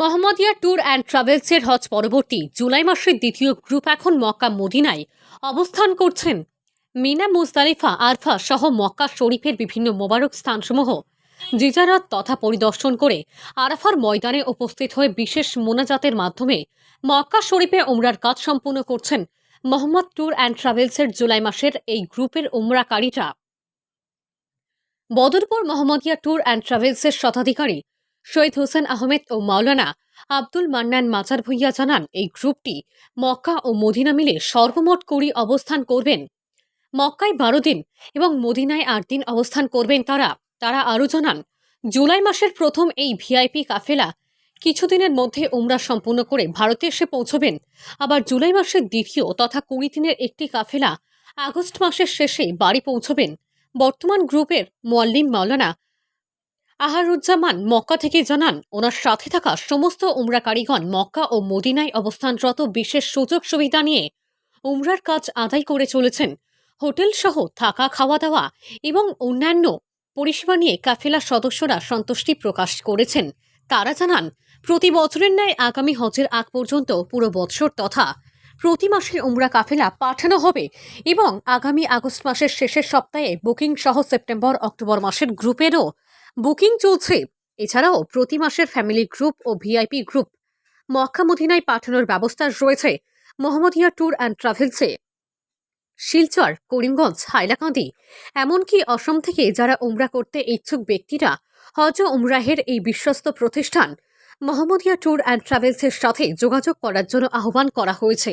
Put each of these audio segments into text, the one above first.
Mohammadia tour and ট্রাভেলসের হজ পরবর্তী জুলাই মাসের দ্বিতীয় গ্রুপ এখন মক্কা মদিনায় অবস্থান করছেন। মিনা মুজদালিফা আরফা সহ মক্কা শরীফের বিভিন্ন মোবারক স্থানসমূহ জিজারত তথা পরিদর্শন করে আরাফার ময়দানে উপস্থিত হয়ে বিশেষ মোনাজাতের মাধ্যমে মক্কা শরীফে উমরার কাজ সম্পূর্ণ করছেন মোহাম্মদ ট্যুর অ্যান্ড ট্রাভেলসের জুলাই মাসের এই গ্রুপের উমরাকারীরা। বদরপুর মোহাম্মদিয়া ট্যুর অ্যান্ড ট্রাভেলসের শতাধিকারী শহীদ হোসেন আহমেদ ও মাওলানা আব্দুল মান্নান মাজার ভুইয়া জানান, এই গ্রুপটি মক্কা ও মদিনা মিলে সর্বমোট কুড়ি অবস্থান করবেন। মক্কায় বারো দিন এবং মদিনায় আট দিন অবস্থান করবেন তারা। তারা আরও জানান, জুলাই মাসের প্রথম এই ভিআইপি কাফেলা কিছুদিনের মধ্যে উমরা সম্পূর্ণ করে ভারতে এসে পৌঁছবেন। আবার জুলাই মাসের দ্বিতীয় তথা কুড়ি দিনের একটি কাফেলা আগস্ট মাসের শেষে বাড়ি পৌঁছবেন। বর্তমান গ্রুপের মোয়াল্লিম মাওলানা আহারুজ্জামান মক্কা থেকে জানান, ওনার সাথে থাকা সমস্ত উমরাকারীগণ মক্কা ও মদিনায় অবস্থানরত বিশেষ সুযোগ সুবিধা নিয়ে উমরার কাজ আদায় করে চলেছেন। হোটেল সহ থাকা খাওয়া দাওয়া এবং অন্যান্য পরিষেবা নিয়ে কাফেলা সদস্যরা সন্তুষ্টি প্রকাশ করেছেন। তারা জানান, প্রতি বছরের ন্যায় আগামী হজের আগ পর্যন্ত পুরো বৎসর তথা প্রতি মাসে উমরা কাফেলা পাঠানো হবে এবং আগামী আগস্ট মাসের শেষের সপ্তাহে বুকিং সহ সেপ্টেম্বর অক্টোবর মাসের গ্রুপেরও বুকিং চলছে। এছাড়াও প্রতি মাসের ফ্যামিলি গ্রুপ ও ভিআইপি গ্রুপ। মক্কা মদিনায় পাঠানোর ব্যবস্থা রয়েছে মোহাম্মদিয়া ট্যুর অ্যান্ড ট্রাভেলসে। শিলচর, করিমগঞ্জ, হাইলাকান্দি, এমনকি অসম থেকে যারা উমরা করতে ইচ্ছুক ব্যক্তিরা হজ উমরাহের এই বিশ্বস্ত প্রতিষ্ঠান মোহাম্মদিয়া ট্যুর অ্যান্ড ট্রাভেলসের সাথে যোগাযোগ করার জন্য আহ্বান করা হয়েছে।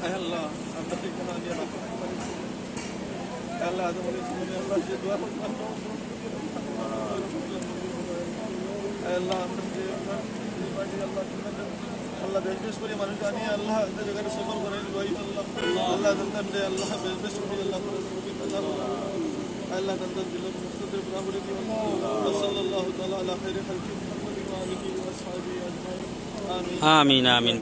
আল্লাহ আমরা ঠিকানা দিয়ে রাখতে আল্লাহ তোমাদের জীবনে আমরা যে দোয়া করতাম আল্লাহ আমরা যে আল্লাহ আল্লাহ বেশ বেশ করে মানুষ জানি আল্লাহ জায়গাটা সফল করে গরিব আল্লাহ আল্লাহ দন্তান দে আল্লাহ বেশ বেশ করে আমিন আমিন